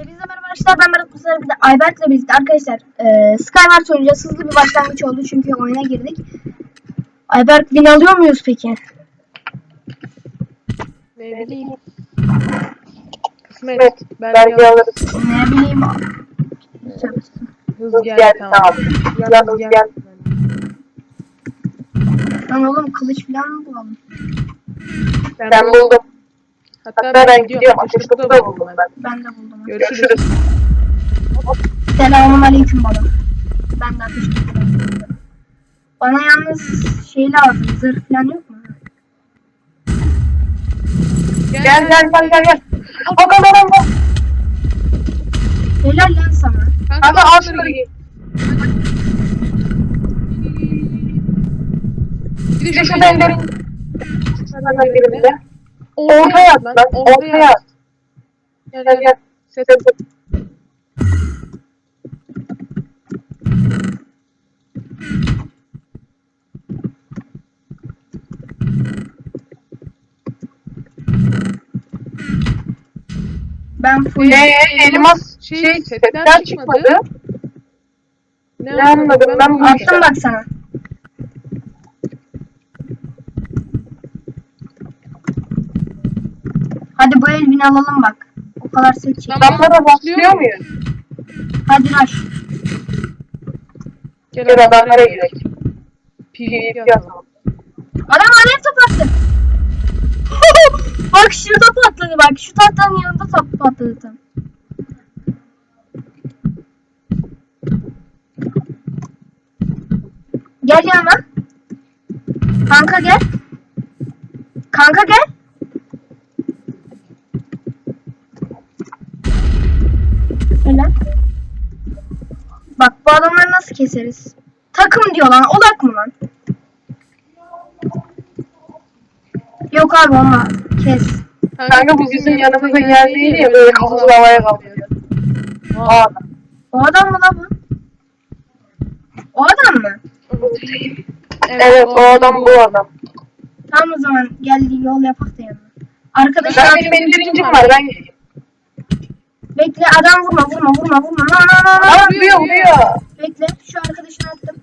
Hepinize merhaba arkadaşlar ben Berat Mustafa bir de Ayberk'le birlikte arkadaşlar e, Skyward oynayacağız. Hızlı bir başlangıç oldu çünkü oyuna girdik. Ayberk win alıyor muyuz peki? Ne bileyim. Kısmet. Evet, Ben yalnız alırız. Ne bileyim. Hız Hız geldi tamam. Yalnız geldi. Lan oğlum kılıç falan mı bulalım? Ben, Ben buldum. Hatta, Hatta ben gidiyorum. Ateş topu da buldum ben. Ben de buldum. Görüşürüz. Görüşürüz. Selamun aleyküm baba. Ben de ateş topu. Bana yalnız şey lazım. Zırh falan yok mu? Gel gel gel gel gel. O kadar ama. Helal lan sana. Kanka al şunları giy. Bir de de şu şu benderin. benderin. Birinde. Ortaya at lan. Ortaya at. Gel Gel gel. Set. Ben full. Ne elmas Şey, şey setten setten çıkmadı. çıkmadı. Ne anladım ben bu Attım bak sana. Hadi bu el win alalım bak. O kadar. Tamam. Adamlara başlıyor muyuz? Hadi rush. Gel Gel adamlara gidelim. PvP yapalım. Adam alev top attı. bak şurada patladı bak. Şu tahtanın yanında top patladı tam. Gel yanıma. Kanka gel. Kanka gel. Helal. Bak bu adamları nasıl keseriz? Takım diyor lan. Odak mı lan? Yok abi olmaz. Kes. Kanka bu bizim yanımıza geldiydi ya böyle kafası havaya kalkıyor. O adam. O adam mı lan bu? O adam mı? Evet o adam bu adam. Tamam o zaman gel yol yapak da yanına. Arkadaşlar Ben benim endirincim var ben. Bekle adam vurma vurma vurma vurma. Aa vuruyor vuruyor. Bekle şu arkadaşını attım.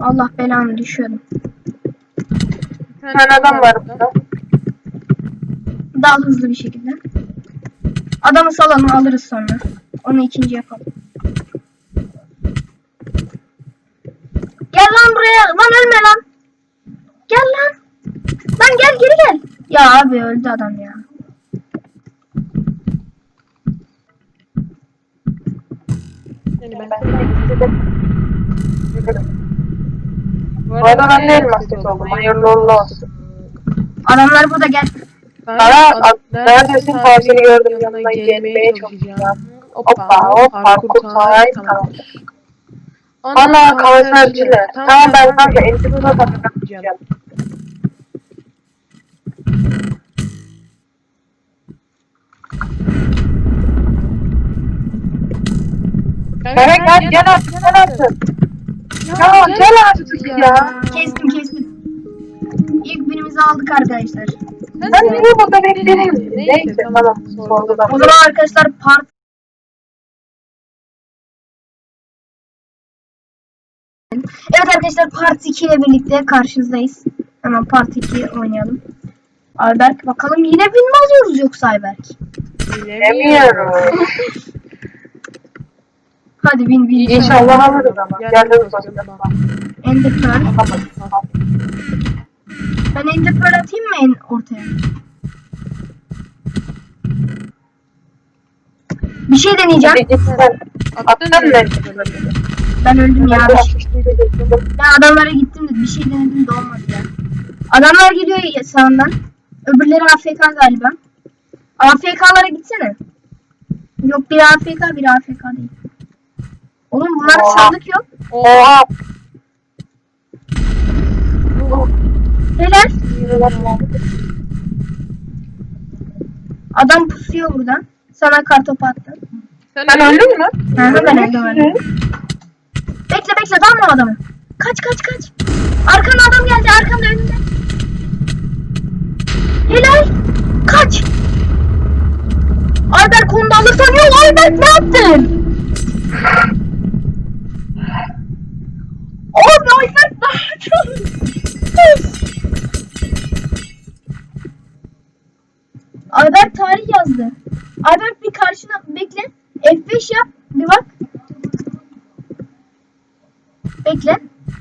Allah belanı düşüyordum. Bir tane adam var burada. Daha hızlı bir şekilde. Adamı salalım alırız sonra. Onu ikinci yapalım. Gel lan buraya. Lan ölme lan. Gel lan. Lan gel geri gel. Ya abi öldü adam ya. Yani ben Bu arada ben de elmas set oldum. Hayırlı uğurlu olsun. Adamlar burada gel. Sana neredesin parçanı gördüm yanına gelmeye çalışacağım. Hoppa hop parkur sahip tamam. Ana kanserciler. Tamam ben kanka elbise takacağım. Evet gel gel artık gel artık. Ya gel artık ya. Kestim kestim. İlk birimizi aldık arkadaşlar. Sen niye burada bekledin? Neyse tamam. O zaman arkadaşlar part Evet arkadaşlar part 2 ile birlikte karşınızdayız. Hemen part 2 oynayalım. Ayberk bakalım yine win mi alıyoruz yoksa Ayberk? Bilemiyorum. Hadi win win. İnşallah alırız ama. O zaman. Ender Pearl. Ben Ender Pearl atayım mı en ortaya? Bir şey deneyeceğim. Bir. Attın mı? Ben öldüm ya. Ben adamlara gittim de bir şey denedim de olmadı ya. Adamlar geliyor ya sağından. Öbürleri AFK galiba. AFK'lara gitsene. Yok biri AFK biri AFK değil. Oğlum bunlar Oha. sandık yok. Oha. Helal. Adam pusuyor burada. Sana kartopu attı. Sen öldün mü? Ha, ben öldüm. Bekle bekle dalma adamı. Kaç kaç kaç. Arkana adam geldi arkanda önünde. Helal. Kaç. Ayberk onu da alırsan yok Ayberk ne yaptın? Abi Ayberk ne yaptın? Ayberk tarih yazdı. Ayberk bir karşına bekle. F5 yap bir bak. Bekle.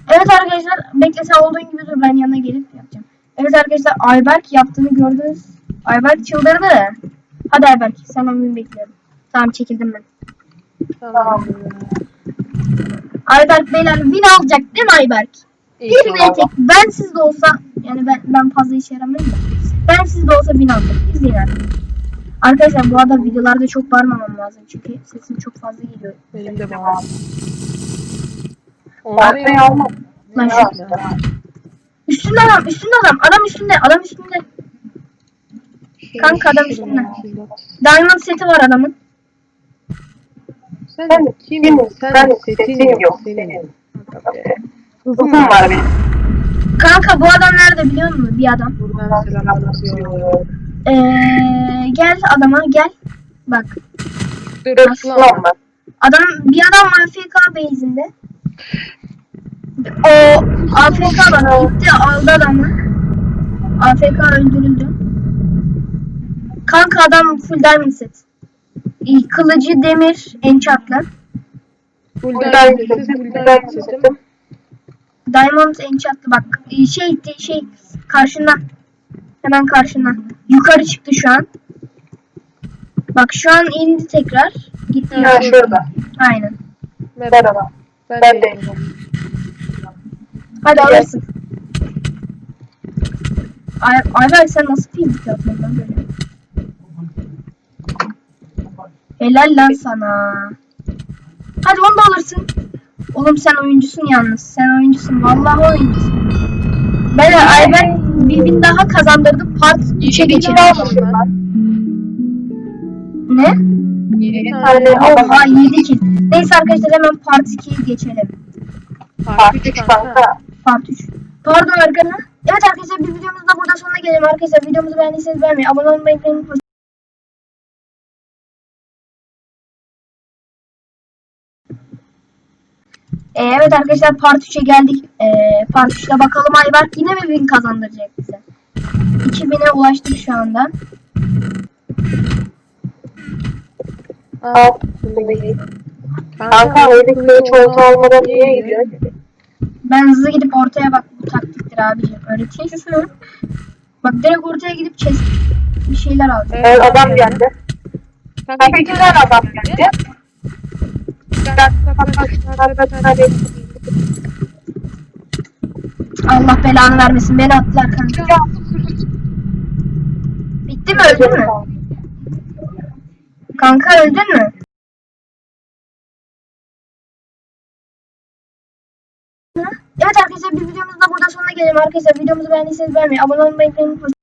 Evet arkadaşlar bekle sen olduğun gibi dur ben yanına gelip yapacağım. Evet arkadaşlar Ayberk yaptığını gördünüz. Ayberk çıldırdı. Hadi Ayberk sen onu bekliyorum. Tamam çekildim ben. Tamam. Ayberk beyler win alacak değil mi Ayberk? Bir ve tek bensiz de olsa yani ben ben fazla işe yaramıyorum da. Bensiz de olsa win alacak. İzleyin artık. Arkadaşlar bu arada videolarda çok bağırmamam lazım çünkü sesim çok fazla geliyor. Benim de var. Onları ya. alma. Lan şu üstünde adam üstünde adam adam üstünde adam üstünde. Kanka adam üstünde. Diamond seti var adamın. Sen Sen kimin? Sen setin yok yok senin. Hızım var benim. Kanka bu adam nerede biliyor musun? Bir adam. Buradan selamlar. Ee, gel adama gel. Bak Dur Aslan aslan. var. adam bir adam AFK base'inde. O AFK bak gitti aldı adamı. AFK öldürüldü. Kanka adam full diamond set. İyi, Kılıcı demir enchantlı. Buradan sessiz buradan sesim. Diamond enchantlı bak şey şey karşında. Hemen karşında. Yukarı çıktı şu an. Bak şu an indi tekrar. Gitti. Ha şurada. Aynen. Merhaba. Ben, Ben de. de. Hadi alırsın. Ay Ayber sen nasıl pink yapıyorsun lan böyle? Helal lan sana. Hadi onu da alırsın. Oğlum sen oyuncusun yalnız. Sen oyuncusun. Vallahi oyuncusun. Ben Ayber bir bin daha kazandırdı. Part 3'e geçelim. Ne? Yedi Bir tane tane adam. Oha 7 kill. Neyse arkadaşlar hemen part 2'ye geçelim. Part Üç 3 kanka. Part 3. Pardon arkadaşlar. Evet arkadaşlar bir videomuz da burada sonuna gelelim arkadaşlar. Videomuzu beğendiyseniz beğenmeyi, abone olmayı unutmayın. Ee, evet arkadaşlar part 3'e geldik. Ee, part 3'te bakalım Ayberk yine mi win kazandıracak bize? 2000'e ulaştık şu anda. Kanka kılıç olta olmadan niye gidiyor? Ben hızlı gidip ortaya bak bu taktiktir abicim. Öğreteyim sana. Bak direkt ortaya gidip chest bir şeyler al. Evet adam geldi. Kanka tane adam geldi. Allah belanı vermesin. Beni attılar kanka. Bitti mi öldün mü? Kanka öldün mü? Evet arkadaşlar bir videomuz da burada sonuna gelelim arkadaşlar. Videomuzu beğendiyseniz beğenmeyi, abone olmayı unutmayın.